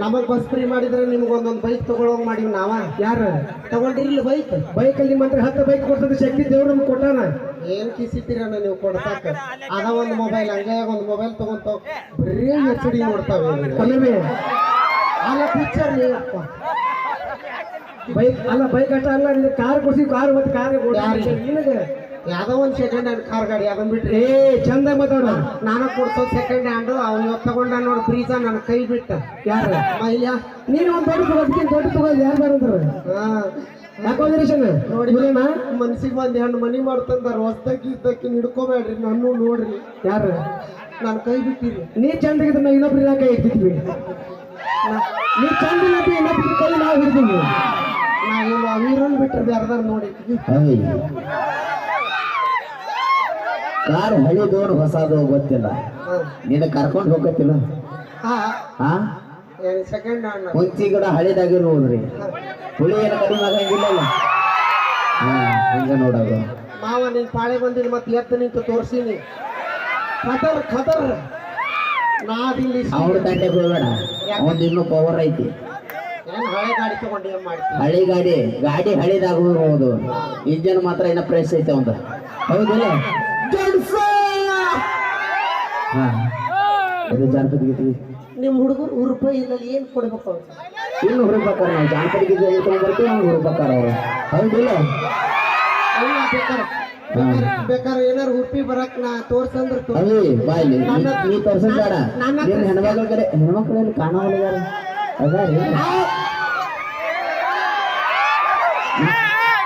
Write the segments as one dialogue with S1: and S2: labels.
S1: ನಮಗ್ bus free ಮಾಡಿದ್ರೆ ನಿಮ್ಗೆ ಒಂದೊಂದು ಬೈಕ್ ತಗೊಳೋಂಗ್ ಮಾಡಿವ್ ನಾವ.
S2: ಯಾರ?
S1: ತಗೊಂಡಿರ್ಲಿ ಬೈಕ್
S2: ಬೈಕಲ್ಲಿ ನಿಮ್ಮ ಹತ್ರ ಹತ್ತು ಬೈಕ್ ಕೊಡ್ತದ ಶಕ್ತಿ ದೇವ್ರು ನಮ್ಗೆ ಕೊಟ್ಟಾನ?
S1: ಏನ್ ಕಿಸಿತೀರಣ್ಣ ನೀವು ಕೊಡ್ತಾಕ ಅದ ಒಂದು ಮೊಬೈಲ್ ಹಂಗೆ ಒಂದು ಮೊಬೈಲ್ ತಗೊಂತ ಬರೀ ಎಚ್ ಡಿ ನೋಡ್ತಾವೆ. ಅಲ್ಲ ಪಿಕ್ಚರ್ ನೀವಪ್ಪ
S2: ಬೈಕ್ ಅಲ್ಲ ಬೈಕ್ ಅಷ್ಟ ಅಲ್ಲ ಕಾರ್ ಕೊಡ್ಸಿ ಕಾರ್ ಮತ್ತೆ ಕಾರ್
S1: ಕೊಡ್ತಾರೆ
S2: ನಿನಗೆ?
S1: ಯಾವ್ದೋ ಒಂದು ಸೆಕೆಂಡ್ ಹ್ಯಾಂಡ್ ಕಾರ್ ಗಾಡಿ ಅದನ್ನ ಬಿಟ್ರಿ.
S2: ಏ ಚಂದ ಮಾತಾಡ.
S1: ನಾನು ಕೊಡ್ಸೋ ಸೆಕೆಂಡ್ ಹ್ಯಾಂಡ್ ಅವ್ನು ಇವತ್ತು ತಗೊಂಡ ನೋಡ್ ಪ್ರೀತ ನನ್ನ ಕೈ ಬಿಟ್ಟ.
S2: ಯಾರು?
S1: ಮೈಲ್ಯ
S2: ನೀನು ಒಂದು ದೊಡ್ಡ ತಗೋದಕ್ಕೆ ದೊಡ್ಡ ತಗೋದು ಯಾರು ಬರಂದ್ರ
S1: ಹಾ.
S2: ಯಾಕೋದಿರೇಷನ್
S1: ನೋಡಿ
S2: ನೋಡಿ
S1: ಮನ್ಸಿಗೆ ಬಂದ್ ಹೆಣ್ಣು ಮನಿ ಮಾಡ್ತಂದಾರ ಹೊಸ್ದಾಗಿ ಇದ್ದಕ್ಕಿ ಹಿಡ್ಕೋಬೇಡ್ರಿ ನಾನು ನೋಡ್ರಿ.
S2: ಯಾರು?
S1: ನಾನು ಕೈ ಬಿಟ್ಟಿರಿ.
S2: ನೀ ಚಂದ ಇದ್ರೆ ನಾವು ಕೈ ಇಲಾಖೆ ಇರ್ತಿದ್ವಿ. ನೀ ಚಂದ ಇನ್ನೊಬ್ರು ಕೈ ನಾವು ಹಿಡ್ತೀವಿ
S1: ನಾ ಇಲ್ಲ ಅವಿರನ್ ಬಿಟ್ರೆ ಬ್ಯಾರ್ದಾರ ನೋಡಿ.
S3: ಕಾರ್ ಹಳಿದೋನು ಹೊಸದು ಗೊತ್ತಿಲ್ಲ. ನಿನ್ನ ಕರ್ಕೊಂಡು ಹೋಗತ್ತಿಲ್ಲ?
S1: ಹಾ.
S3: ಹಾ
S1: ಏನ್ ಸೆಕೆಂಡ್ ಹ್ಯಾಂಡ್
S3: ಕುಂಚಿ ಗಿಡ ಹಳಿದಾಗಿರ್ಬೋದ್ರಿ ಹುಳಿ ಏನು ಕಡಿಮೆ ಆಗಂಗಿಲ್ಲ ಹಾ ಹಂಗ ನೋಡೋದು.
S1: ಮಾವ ನಿನ್ ಪಾಳೆ ಬಂದಿನಿ ಮತ್ತೆ ಎತ್ತ ನಿಂತು ತೋರ್ಸೀನಿ. ಖತರ್ ಖತರ್. ನಾ ಅದಿಲ್ಲಿ
S3: ಅವ್ರ ತಂಡೆ ಹೋಗೋಣ ಅವನ್ ಇನ್ನೂ ಪವರ್ ಐತಿ.
S1: ಹಳೆ ಗಾಡಿ ತಗೊಂಡು ಏನ್ ಮಾಡ್ತೀನಿ
S3: ಹಳಿ ಗಾಡಿ ಗಾಡಿ ಹಳಿದಾಗ ಇಂಜನ್ ಮಾತ್ರ ಏನೋ ಪ್ರೆಸ್ ಐತೆ ಒಂದು ಹೌದಿಲ್ಲ? ಹಾ. ಅದು ಜಾನಪದ ಗೀತೆ
S1: ನಿಮ್ಮ ಹುಡುಗರು ಹುರುಪಾಯಿನಲ್ಲಿ ರೂಪಾಯಿ ಇಲ್ಲ ಏನ್ ಕೊಡ್ಬೇಕು ಅವ್ರು?
S3: ಇನ್ನು ಹುಡುಕ್ಬೇಕಾರ ನಾವು ಜಾನಪದ ಗೀತೆ ತಗೊಂಡ್ಬರ್ತೀವಿ ಅವ್ನು ಹುಡುಕ್ಬೇಕಾರ ಅವರು. ಹೌದಿಲ್ಲ
S1: ಅಲ್ಲ ಬೇಕಾರೆ. ಬೇಕಾರೆ- ಬೇಕಾರೆ ಏನಾರು ಉಪ್ಪಿ ಬರಕ್ ನಾ ತೋರ್ಸಂದ್ರ
S3: ಬಾಯ್ಲಿ. ನೀ ತೋರ್ಸೋದ್ ಬೇಡ.
S1: ನನ್ನ-
S3: ಹೆಣ್ಮಕ್ಳ ಕಡೆ ಹೆಣ್ಮಕ್ಳಲ್ಲಿ ಕಾಣವಲ್ಲ ಯಾರು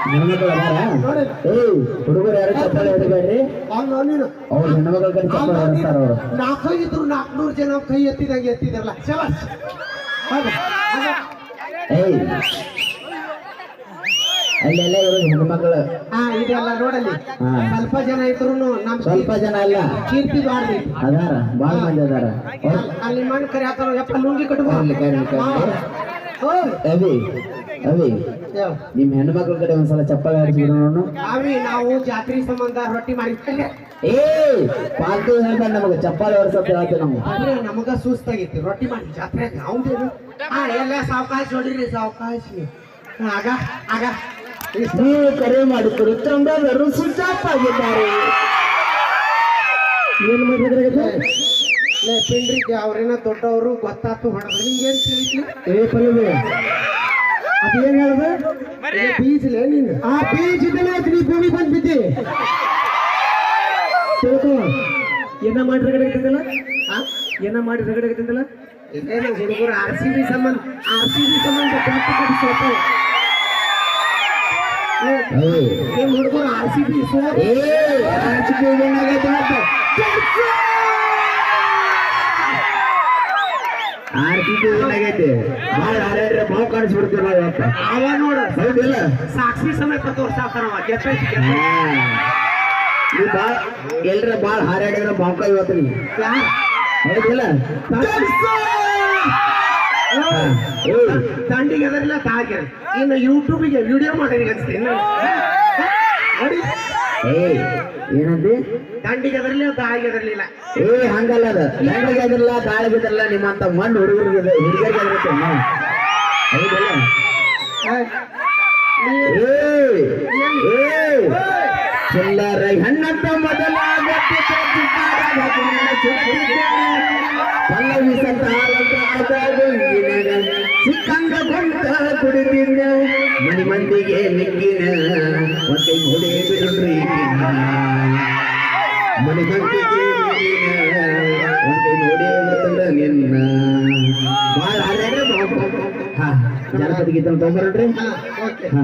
S3: ಹುಡುಗರು ಯಾರು ಚಪ್ಪಾಳೆ ಹೊಡಿಬೇಡ್ರಿ?
S1: ಅವ್ನು ನೀನು
S3: ಅವ್ರ ಹೆಣ್ಮಕ್ಳ ಕಡೆ ಚಪ್ಪಾಳೆ ಹೊಡಿಸ್ತಾರ ಅವ್ರು.
S1: ನಾಲ್ಕು ಇದ್ರು ನಾಲ್ಕುನೂರು ಜನ ಕೈ ಎತ್ತಿದಂಗೆ ಎತ್ತಿದಾರಲ್ಲ ಶಬಾಸ್.
S3: ಏಯ್. ಅಲ್ಲೆಲ್ಲ ಇರೋದು ಹೆಣ್ಮಕ್ಳು.
S1: ಹಾ ಇದೆಲ್ಲ ನೋಡಲ್ಲಿ. ಸ್ವಲ್ಪ ಜನ ಇದ್ರು ನಮ್
S3: ಸ್ವಲ್ಪ ಜನ ಅಲ್ಲ.
S1: ಕೀರ್ತಿ ಬಾಡ್ರಿ
S3: ಅದಾರ ಬಾಳ ಮಂದಿ ಅದಾರ.
S1: ಅಲ್ಲಿ ಮಣ್ಣು ಕರಿ ಆತರ ಯಪ್ಪ ಲುಂಗಿ ಕಟ್ಕೋ.
S3: ಅಲ್ಲಿ ಕರಿ ಕರಿ. ಅವಿ ನಿಮ್ ಹೆಣ್ಮಕ್ಳ ಕಡೆ ಒಂದ್ಸಲ ಚಪ್ಪಾಳೆ ಆಡಿಸಿದ್ರು ನೋಡು.
S1: ಅವಿ ನಾವು ಜಾತ್ರೆ ಸಂಬಂಧ ರೊಟ್ಟಿ ಮಾಡಿದ್ದೆ
S3: ಏ ಪಾಲ್ತು ಹೇಳ್ತಾನೆ ನಮಗ ಚಪ್ಪಾಳೆ ಹೊಡ್ಸತ್ ಹೇಳ್ತೀವಿ ನಾವು.
S1: ಅಂದ್ರೆ ನಮಗ ಸುಸ್ತಾಗಿತ್ತು ರೊಟ್ಟಿ ಮಾಡಿ ಜಾತ್ರೆ ಅವ್ದೇನು ಹಾ ಎಲ್ಲ ಸಾವಕಾಶ ನೋಡಿರಿ ಸಾವಕಾಶ. ಆಗ ಆಗ.
S3: ನೀವು ಕರೆ ಮಾಡಿದ್ರು ಆಫ್ ಆಗಿದ್ದಾರೆ
S2: ಏನು ಮಾಡಿದ್ರೆ
S1: ಪಿಂಡ್ರಿಗೆ ಅವ್ರೇನ ದೊಡ್ಡವರು ಗೊತ್ತಾತು ಹೊಡೆದ್ರೆ ಏನ್ ತಿಳಿಸಿ
S2: ಏ ಪಲ್ಲವಿ ಅದೇನ್ ಹೇಳ್ದ?
S1: ಬೀಜಲೇ ನೀನು.
S2: ಆ ಪೀಚ್ ಇದನ್ನ ನೀ ಭೂಮಿ ಬಂದ್ ಬಿದ್ದಿ ತಿಳ್ಕೊ. ಏನ ಮಾಡಿ ರಗಡೆ ಆಗ್ತಿದ್ದಲ್ಲ
S1: ಆ?
S2: ಏನ ಮಾಡಿ ರಗಡೆ ಆಗ್ತಿದ್ದಲ್ಲ
S1: ಇದೇನು ಹುಡುಗರು ಆರ್ ಸಿ ಬಿ ಸಂಬಂಧ ಆರ್ ಸಿ ಬಿ ಸಂಬಂಧ ಬ್ಯಾಟ್ ಕಡಿಸೋತು ನಿಮ್ ಹುಡುಗರು ಆರ್ ಸಿ ಬಿ ಸೋರ್.
S3: ಏನಾಗೈತೆ ಮತ್ತೆ ಆರ್ತಿಗೆ ಏನಾಗೈತೆ? ಭಾಳ ಕಾಣಿಸ್ಬಿಡ್ತೀವಿ ನಾವು
S1: ಅವ ನೋಡು.
S3: ಹೌದಿಲ್ಲ.
S1: ಸಾಕ್ಷಿ ಸಮೇತ ಗೆದ್ದೈತಿ.
S3: ನೀವು ಭಾಳ ಎಲ್ರ ಭಾಳ ಹಾರಾಡಿದ್ರ ಬಾಂಕ ಇವತ್ತು? ಹೌದಿಲ್ಲ? ತಂಡಿಗೆ ಅದರಲ್ಲ
S1: ದಂಡಿಗೆ ಅದರಿಲ್ಲ ತಾಗೆ ಇನ್ನು ಯೂಟ್ಯೂಬಿಗೆ ವಿಡಿಯೋ ಮಾಡಿ ಅನ್ಸ್ತೀನಿ.
S3: ಏನಂದಿ?
S1: ದಂಡಿಗೆ ಅದರಲಿಲ್ಲ ತಾಯಿಗೆ ಅದರಲಿಲ್ಲ
S3: ಏ ಹಂಗಲ್ಲ ಅದು. ಗಂಡಿಗೆ ಅದ್ರಲ್ಲ ತಾಳಿಗೆ ಅದರಲ್ಲ ನಿಮ್ಮಂತ ಮಣ್ಣು ಹುಡುಗರಿಗೆ ಹುಡುಗರಿಗೆ ಅದ್ರತ್ತೆ ಹೌದಿಲ್ಲ ಏಯ್ ಏಯ್ ಚಿಲ್ಲರ ಹೆಣ್ಣಂತ ಮೊದಲ ಗಟ್ಟಿ ಕಟ್ಟಿದ್ದಾರೆ, ಗಟ್ಟಿನ ಸುತ್ತಿದ್ದಾರೆ. ಪಲ್ಲವಿ ಸಂತ ಹಾಲಂತ ಆಟಾಡು ಇಂಗಿನ. ಸಿಕ್ಕಂಗ ಕೊಂತ ಕುಡಿದಿನ ಮನಿ ಮಂದಿಗೆ ನಿಕ್ಕಿನ ಮತ್ತೆ ಮುಡೆ ಬಿಡ್ರಿ ಈಗಿನ. ಮನಿ ಮಂದಿಗೆ ನಿಕ್ಕಿನ ಒಂದೇ ನೋಡೇ ಬರ್ತದ ನಿನ್ನ ಜನಪದ ಗೀತನ ತಗೊಂಡ್ರಿ
S1: ಹಾ